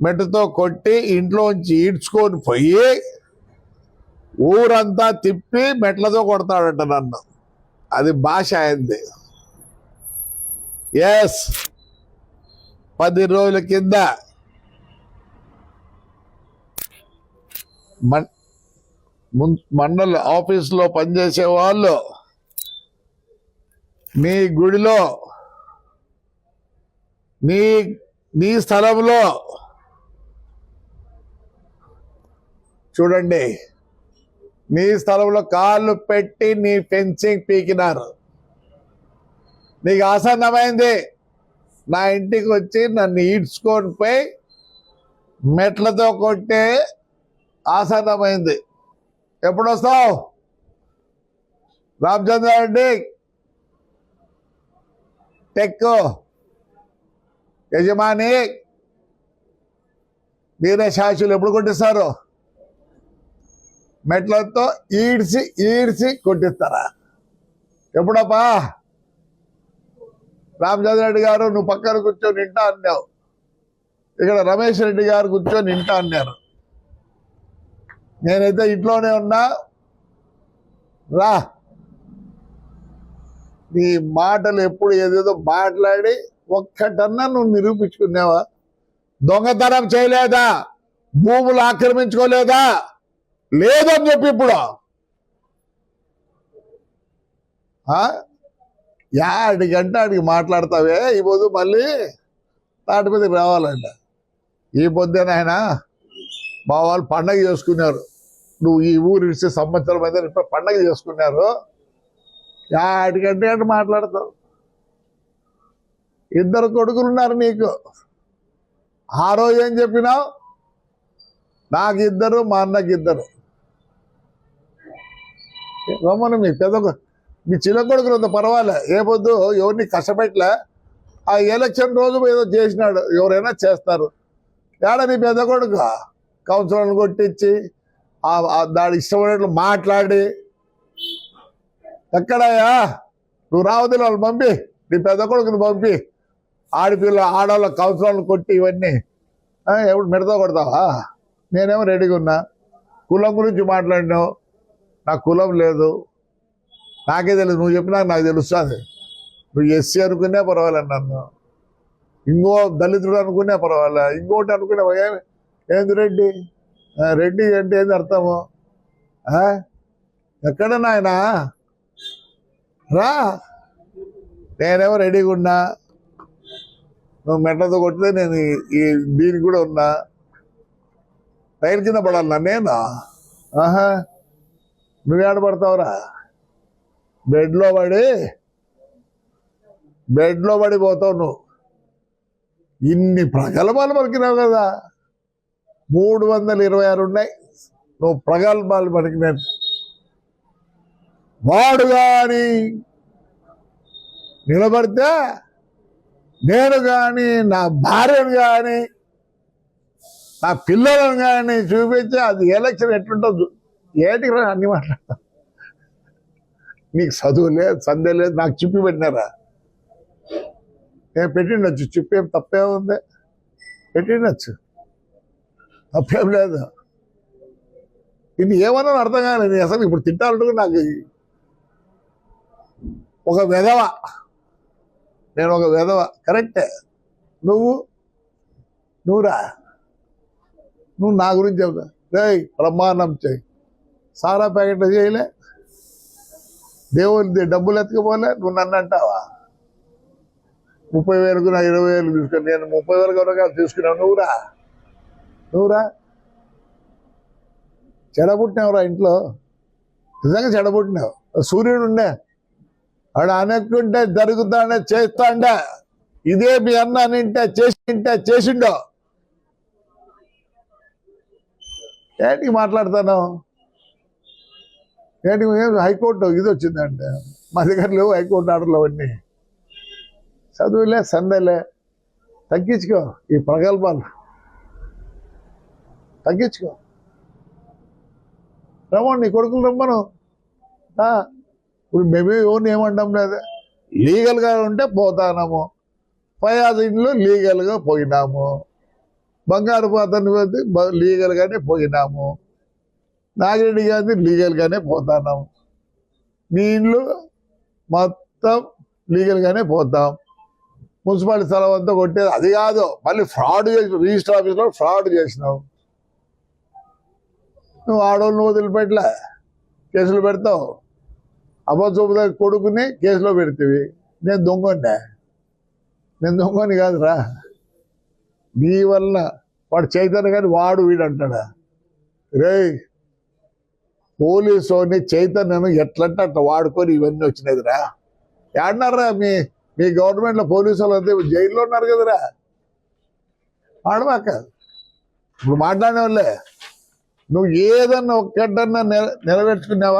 మెట్టుతో కొట్టి ఇంట్లోంచి ఈడ్చుకొని పోయి ఊరంతా తిప్పి మెట్లతో కొడతాడట నన్ను. అది భాష అయింది. ఎస్ పది రోజుల కింద మన్ మండల ఆఫీస్లో పనిచేసే వాళ్ళు మీ గుడిలో నీ నీ స్థలంలో చూడండి. నీ స్థలంలో కాళ్ళు పెట్టి నీ ఫెన్సింగ్ పీకినారు. నీకు ఆసన్నమైంది. నా ఇంటికి వచ్చి నన్ను ఈడ్చుకొని పోయి మెట్లతో కొట్టే ఆసన్నమైంది. ఎప్పుడు వస్తావు రామచంద్ర రెడ్డి. టెక్. యజమాని. మీరే శాసులు ఎప్పుడు కొట్టిస్తారు? మెట్లతో ఈడ్చి ఈడ్చి కొట్టిస్తారా? ఎప్పుడప్పా? రామచంద్ర రెడ్డి గారు నువ్వు పక్కన కూర్చొని వింటా అన్నావు. ఇక్కడ రమేష్ రెడ్డి గారు కూర్చొని వింటా అన్నారు. నేనైతే ఇంట్లోనే ఉన్నా. రా. నీ మాటలు ఎప్పుడు ఏదేదో మాట్లాడి ఒక్కటన్నా నువ్వు నిరూపించుకున్నావా? దొంగతనం చేయలేదా? భూములు ఆక్రమించుకోలేదా? లేదని చెప్పి ఇప్పుడు? ఆ? యాడి గంట ఆడికి మాట్లాడతావే ఈ పొద్దు మళ్ళీ తాటి మీదకి రావాలంట. ఈ పొద్దున ఆయన మా వాళ్ళు పండగ చేసుకున్నారు. నువ్వు ఈ ఊరు ఇచ్చే సంవత్సరం అయితే ఇప్పుడు పండగ చేసుకున్నారు. యాడికంటే అంటే మాట్లాడతావు. ఇద్దరు కొడుకులు ఉన్నారు నీకు. ఆ రోజు ఏం చెప్పినావు? నాకు ఇద్దరు మా అన్నకి ఇద్దరు రమ్మను మీ పెద్ద మీ చిన్న కొడుకులు అంత పర్వాలే. ఏ పొద్దు ఎవరిని కష్టపెట్టలే. ఆ ఎలక్షన్ రోజు ఏదో చేసినాడు. ఎవరైనా చేస్తారు. ఏడా నీ పెద్ద కొడుకు? కౌన్సిలర్ని కొట్టించి దాని ఇష్టమైనట్లు మాట్లాడి. ఎక్కడయ్యా? నువ్వు రావద్దు వాళ్ళు పంపి. నీ పెద్ద కొడుకుని పంపి. ఆడపిల్ల ఆడవాళ్ళ కౌన్సిలర్ని కొట్టి ఇవన్నీ. ఎప్పుడు మిడతా కొడతావా? నేనేమో రెడీగా ఉన్నా. కులం గురించి మాట్లాడినావు. నాకు కులం లేదు. నాకే తెలియదు నువ్వు చెప్పినా నాకు తెలుస్తుంది నువ్వు ఎస్సీ అనుకునే పర్వాలేదు నన్ను. ఇంకో దళితుడు అనుకునే పర్వాలే ఇంకోటి అనుకునే ఏంది రెడ్డి? రెడ్డి అంటే ఏంది అర్థము? ఎక్కడ నాయనా? రా. నేనేమో రెడీగా ఉన్నా. నువ్వు మెట్లతో కొట్టితే నేను ఈ- దీనికి కూడా ఉన్నా. రైలు కింద పడాలన్నా నేను? ఆహా. నువ్వేడ పడతావురా? బెడ్లో పడి బెడ్లో పడిపోతావు నువ్వు. ఇన్ని ప్రగల్భాలు పలికినావు కదా. మూడు వందల ఇరవై ఆరు ఉన్నాయి. నువ్వు ప్రగల్భాలు పలికినాను వాడు కానీ నిలబడితే నేను కానీ నా భార్యను కానీ నా పిల్లలను కానీ చూపించి అది ఎలక్షన్ ఎట్లుంటుందో ఏటికి రా అన్ని మాట్లాడతా నీకు చదువు లేదు సందే లేదు నాకు చెప్పి పెట్టినారా? నేను పెట్టిండొచ్చు? చెప్పేం తప్పే ఉంది? పెట్టిండొచ్చు? తప్పేం లేదు. ఇది ఏమన్నా అర్థం కాలేదు అసలు ఇప్పుడు తింటాలంటే నాకు ఒక వెధవ. నేను ఒక వెధవ. కరెక్టే నువ్వు? నువ్వురా? నువ్వు నా గురించి చెప్తా. రే బ్రహ్మాండం చేయి సారా ప్యాకెట్లు చేయలే. దేవుని డబ్బులు ఎత్తుకుపోలే. నువ్వు నన్ను అంటావా? ముప్పై వేలకు నా ఇరవై వేలు తీసుకుని నేను ముప్పై వేలు కనుక తీసుకున్నావు. నువ్వురా? నువ్వురా? చెడబుట్టినావురా ఇంట్లో? నిజంగా చెడబుట్టినావు. సూర్యుడు ఉండే. వాడు అనుకుంటే జరుగుతాడే చేస్తాండే. ఇదే మీ అన్న నింటే చేసింటే చేసిండో. ఏంటి మాట్లాడతాను ఏంటి హైకోర్టు ఇది వచ్చిందంటే? మా దగ్గర లేవు హైకోర్టు ఆర్డర్లు అవన్నీ. చదువులే సందేలే. తగ్గించుకో ఈ ప్రగల్భాలు. తగ్గించుకో. రమ్మండి నీ కొడుకులు రమ్మను. ఇప్పుడు మేమే ఎవరిని ఏమంటాం లేదు? లీగల్గా ఉంటే పోతానము. ఫయాజ్ ఇంట్లో లీగల్గా పోయినాము. బంగారు అతను లీగల్గానే పోయినాము. నాగిరెడ్డి గారిది లీగల్గానే గానే మీ ఇండ్లు మొత్తం లీగల్గానే పోతాం. మున్సిపాలిటీ స్థలం అంతా కొట్టేది అది కాదు. మళ్ళీ ఫ్రాడ్ చేసి రిజిస్టర్ ఆఫీస్లో ఫ్రాడ్ చేసినావు నువ్వు ఆడవాళ్ళు వదిలిపెట్టలే. కేసులు పెడతావు. అబద్ధ కొడుకుని కేసులో పెడతావి. నేను దొంగనే. నేను దొంగని కాదురా. నీ వల్ల వాడు చైతన్య కానీ వాడు వీడు అంటాడా రే పోలీసు చైతన్యను ఎట్లంటే అట్లా వాడుకొని ఇవన్నీ వచ్చినదిరా ఏడన్నారా మీ మీ గవర్నమెంట్లో పోలీసు వాళ్ళు అంతే జైల్లో ఉన్నారు కదరా. ఆడమాక ఇప్పుడు మాట్లాడే వాళ్ళే నువ్వు ఏదన్నా ఒక్కటన్నా నెరవేర్చుకున్నావా?